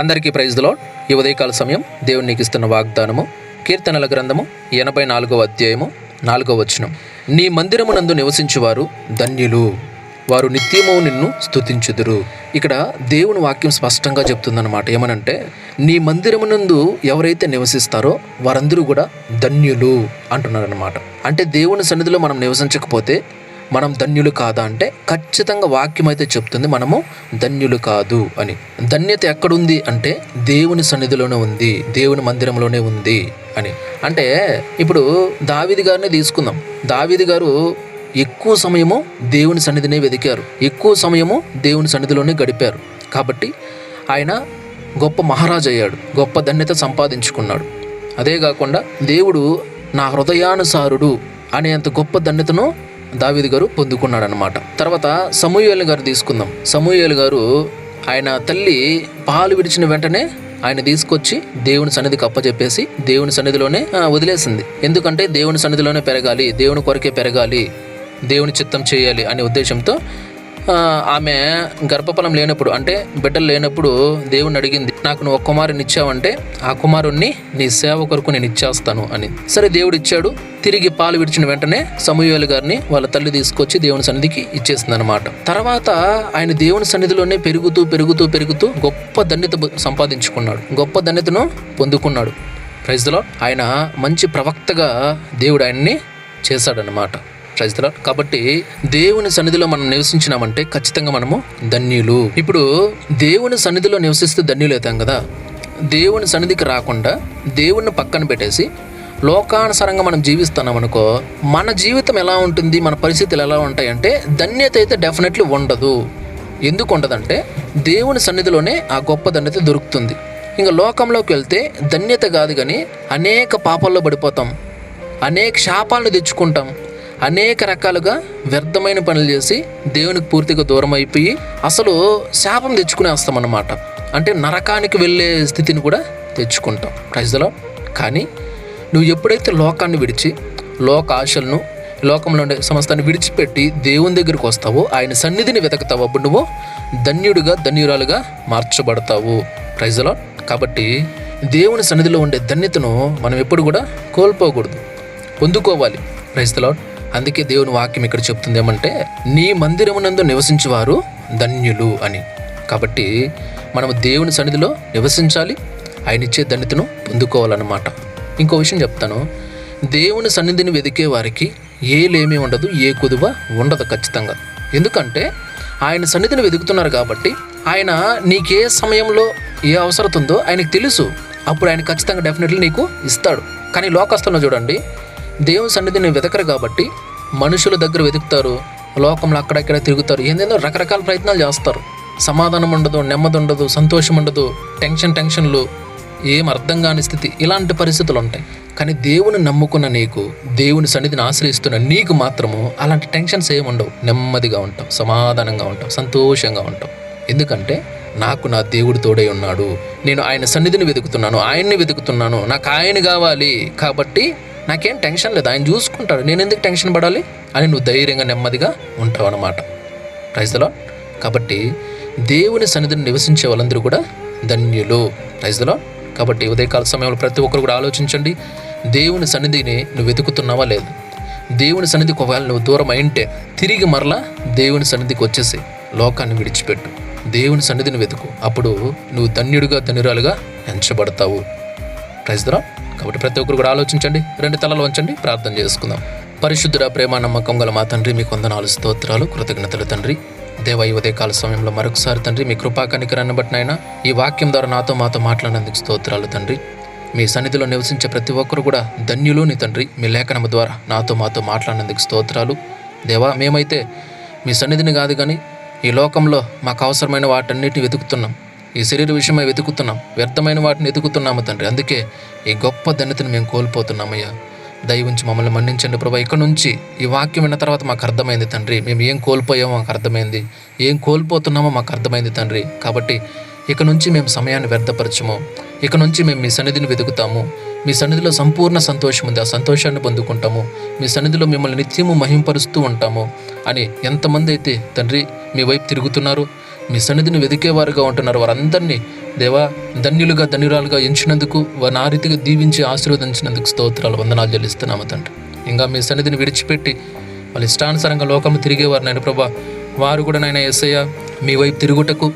అందరికీ ప్రైజ్లో ఈ ఉదయకాల సమయం దేవుడు ఇస్తున్న వాగ్దానము కీర్తనల గ్రంథము ఎనభై నాలుగవ అధ్యాయము నాలుగవ వచనం. నీ మందిరమునందు నివసించువారు ధన్యులు. వారు నిత్యము నిన్ను స్తుతించుదురు. ఇక్కడ దేవుని వాక్యం స్పష్టంగా చెప్తుందన్నమాట. ఏమనంటే నీ మందిరమునందు ఎవరైతే నివసిస్తారో వారందరూ కూడా ధన్యులు అంటున్నారనమాట అంటే దేవుని సన్నిధిలో మనం నివసించకపోతే మనం ధన్యులు కాదా అంటే ఖచ్చితంగా వాక్యం అయితే చెప్తుంది మనము ధన్యులు కాదు అని. ధన్యత ఎక్కడుంది అంటే దేవుని సన్నిధిలోనే ఉంది దేవుని మందిరంలోనే ఉంది అని. అంటే ఇప్పుడు దావిది గారిని తీసుకుందాం. దావిది గారు ఎక్కువ సమయము దేవుని సన్నిధినే వెతికారు. ఎక్కువ సమయము దేవుని సన్నిధిలోనే గడిపారు. కాబట్టి ఆయన గొప్ప మహారాజు అయ్యాడు గొప్ప ధన్యత సంపాదించుకున్నాడు. అదే కాకుండా దేవుడు నా హృదయానుసారుడు అనేంత గొప్ప ధన్యతను దావిది గారు పొందుకున్నాడు అనమాట తర్వాత సమూయేలు గారు తీసుకుందాం. సమూయేలు గారు ఆయన తల్లి పాలు విడిచిన వెంటనే ఆయన తీసుకొచ్చి దేవుని సన్నిధికి అప్పచెప్పేసి దేవుని సన్నిధిలోనే వదిలేసింది. ఎందుకంటే దేవుని సన్నిధిలోనే పెరగాలి దేవుని కొరకే పెరగాలి దేవుని చిత్తం చేయాలి అనే ఉద్దేశంతో ఆమె గర్భఫలం లేనప్పుడు అంటే బిడ్డలు లేనప్పుడు దేవుని అడిగింది నాకు నువ్వు ఒక కుమారుని ఇచ్చావంటే ఆ కుమారుణ్ణి నీ సేవ కొరకు నేను ఇచ్చేస్తాను అని. సరే దేవుడు ఇచ్చాడు. తిరిగి పాలు విడిచిన వెంటనే సమూహేలు గారిని వాళ్ళ తల్లి తీసుకొచ్చి దేవుని సన్నిధికి ఇచ్చేసింది అనమాట తర్వాత ఆయన దేవుని సన్నిధిలోనే పెరుగుతూ పెరుగుతూ పెరుగుతూ గొప్ప ధన్యత సంపాదించుకున్నాడు. గొప్ప ధన్యతను పొందుకున్నాడు. ప్రైజ్లో ఆయన మంచి ప్రవక్తగా దేవుడు ఆయన్ని చేశాడనమాట ప్రైజ్లా కాబట్టి దేవుని సన్నిధిలో మనం నివసించినామంటే ఖచ్చితంగా మనము ధన్యులు. ఇప్పుడు దేవుని సన్నిధిలో నివసిస్తే ధన్యులు అవుతాం కదా. దేవుని సన్నిధికి రాకుండా దేవుణ్ణి పక్కన పెట్టేసి లోకానుసారంగా మనం జీవిస్తున్నాం అనుకో మన జీవితం ఎలా ఉంటుంది మన పరిస్థితులు ఎలా ఉంటాయంటే ధన్యత అయితే డెఫినెట్లీ ఉండదు. ఎందుకు ఉండదంటే దేవుని సన్నిధిలోనే ఆ గొప్ప ధన్యత దొరుకుతుంది. ఇంకా లోకంలోకి వెళ్తే ధన్యత కాదు కానీ అనేక పాపాల్లో పడిపోతాం. అనేక శాపాలను తెచ్చుకుంటాం. అనేక రకాలుగా వ్యర్థమైన పనులు చేసి దేవునికి పూర్తిగా దూరం అయిపోయి అసలు శాపం తెచ్చుకునే వస్తామన్నమాట అంటే నరకానికి వెళ్ళే స్థితిని కూడా తెచ్చుకుంటాం. ప్రజలో కానీ నువ్వు ఎప్పుడైతే లోకాన్ని విడిచి లోక ఆశలను లోకంలో ఉండే సమస్తాన్ని విడిచిపెట్టి దేవుని దగ్గరికి వస్తావో ఆయన సన్నిధిని వెతకుతావు అప్పుడు నువ్వు ధన్యుడిగా ధన్యురాలుగా మార్చబడతావు. ప్రైజ్లో కాబట్టి దేవుని సన్నిధిలో ఉండే ధన్యతను మనం ఎప్పుడు కూడా కోల్పోకూడదు. పొందుకోవాలి. ప్రైస్తలో అందుకే దేవుని వాక్యం ఇక్కడ చెప్తుంది ఏమంటే నీ మందిరమునందు నివసించేవారు ధన్యులు అని. కాబట్టి మనము దేవుని సన్నిధిలో నివసించాలి ఆయన ఇచ్చే దండితను పొందుకోవాలన్నమాట. ఇంకో విషయం చెప్తాను. దేవుని సన్నిధిని వెతికే వారికి ఏలేమీ ఉండదు ఏ కుదువ ఉండదు ఖచ్చితంగా. ఎందుకంటే ఆయన సన్నిధిని వెతుకుతున్నారు కాబట్టి ఆయన నీకే సమయంలో ఏ అవసరం ఉందో ఆయనకు తెలుసు. అప్పుడు ఆయన ఖచ్చితంగా డెఫినెట్లీ నీకు ఇస్తాడు. కానీ లోకస్తులను చూడండి దేవుని సన్నిధిని వెతకరు కాబట్టి మనుషుల దగ్గర వెతుకుతారు లోకంలో అక్కడక్కడ తిరుగుతారు. ఏందేందో రకరకాల ప్రయత్నాలు చేస్తారు. సమాధానం ఉండదు నెమ్మది ఉండదు సంతోషం ఉండదు టెన్షన్ టెన్షన్లు ఏం అర్థం కాని స్థితి. ఇలాంటి పరిస్థితులు ఉంటాయి. కానీ దేవుని నమ్ముకున్న నీకు దేవుని సన్నిధిని ఆశ్రయిస్తున్న నీకు మాత్రము అలాంటి టెన్షన్స్ ఏమి ఉండవు. నెమ్మదిగా ఉంటాం సమాధానంగా ఉంటాం సంతోషంగా ఉంటాం ఎందుకంటే నాకు నా దేవుడు తోడై ఉన్నాడు. నేను ఆయన సన్నిధిని వెతుకుతున్నాను ఆయన్ని వెతుకుతున్నాను. నాకు ఆయన కావాలి కాబట్టి నాకేం టెన్షన్ లేదు. ఆయన చూసుకుంటాడు. నేను ఎందుకు టెన్షన్ పడాలి? అని నువ్వు ధైర్యంగా నెమ్మదిగా ఉంటావు అన్నమాట. ప్రైజ్లో కాబట్టి దేవుని సన్నిధిని నివసించే వాళ్ళందరూ కూడా ధన్యులు. ప్రైజ్లో కాబట్టి ఉదయకాల సమయంలో ప్రతి ఒక్కరు కూడా ఆలోచించండి. దేవుని సన్నిధిని నువ్వు వెతుకుతున్నావా లేదు? దేవుని సన్నిధికి ఒకవేళ నువ్వు దూరం అయింటే తిరిగి మరలా దేవుని సన్నిధికి వచ్చేసి లోకాన్ని విడిచిపెట్టు. దేవుని సన్నిధిని వెతుకు. అప్పుడు నువ్వు ధన్యుడిగా ధన్యురాలుగా ఎంచబడతావు. ప్రైజ్దరా కాబట్టి ప్రతి ఒక్కరు కూడా ఆలోచించండి రెండు తలలు వంచండి ప్రార్థన చేసుకుందాం. పరిశుద్ధుడ ప్రేమ నమ్మకం గల మా తండ్రి మీకు వందనాలు స్తోత్రాలు కృతజ్ఞతలు తండ్రి. దేవ ఈ ఉదయకాల సమయంలో మరొకసారి తండ్రి మీ కృపా కనికరాన్ని ఈ వాక్యం ద్వారా నాతో మాతో మాట్లాడినందుకు స్తోత్రాలు తండ్రి. మీ సన్నిధిలో నివసించే ప్రతి ఒక్కరు కూడా ధన్యులు నీ తండ్రి మీ లేఖనము ద్వారా నాతో మాతో మాట్లాడినందుకు స్తోత్రాలు. దేవా మేమైతే మీ సన్నిధిని కాదు కానీ ఈ లోకంలో మాకు అవసరమైన వాటన్నిటిని వెతుకుతున్నాం. ఈ శరీర విషయమై వెతుకుతున్నాం. వ్యర్థమైన వాటిని వెతుకుతున్నాము తండ్రి. అందుకే ఈ గొప్ప ధన్యతను మేము కోల్పోతున్నామయ్యా. దయవుంచి మమ్మల్ని మన్నించండి ప్రభా. ఇక్కడ నుంచి ఈ వాక్యం విన్న తర్వాత మాకు అర్థమైంది తండ్రి. మేము ఏం కోల్పోయామో మాకు అర్థమైంది. ఏం కోల్పోతున్నామో మాకు అర్థమైంది తండ్రి. కాబట్టి ఇక నుంచి మేము సమయాన్ని వ్యర్థపరచము. ఇక నుంచి మేము మీ సన్నిధిని వెతుకుతాము. మీ సన్నిధిలో సంపూర్ణ సంతోషం ఉంది. ఆ సంతోషాన్ని పొందుకుంటాము. మీ సన్నిధిలో మిమ్మల్ని నిత్యము మహింపరుస్తూ ఉంటాము. అని ఎంతమంది అయితే తండ్రి మీ వైపు తిరుగుతున్నారు మీ సన్నిధిని వెతికేవారుగా ఉంటున్నారు. వారందరినీ దేవా ధన్యులుగా ధన్యురాలుగా ఎంచినందుకు వారిని ఆ రీతిగా దీవించి ఆశీర్వదించినందుకు స్తోత్రాలు వందనాలు చెల్లిస్తున్నాము తండ్రి. ఇంకా మీ సన్నిధిని విడిచిపెట్టి వాళ్ళ ఇష్టానుసారంగా లోకము తిరిగేవారు నేను ప్రభా వారు కూడా నాయన ఎస్ఐ మీ వైపు తిరుగుటకు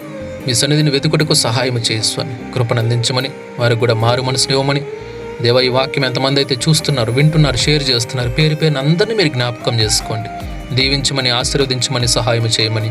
మీ సన్నిధిని వెతుకుటకు సహాయం చేయిస్తాను కృపను అందించమని వారికి కూడా మారు మనసుని ఇవ్వమని దేవ ఈ వాక్యం ఎంతమంది అయితే చూస్తున్నారు వింటున్నారు షేర్ చేస్తున్నారు పేరు పేరు అందరినీ మీరు జ్ఞాపకం చేసుకోండి. దీవించమని ఆశీర్వదించమని సహాయం చేయమని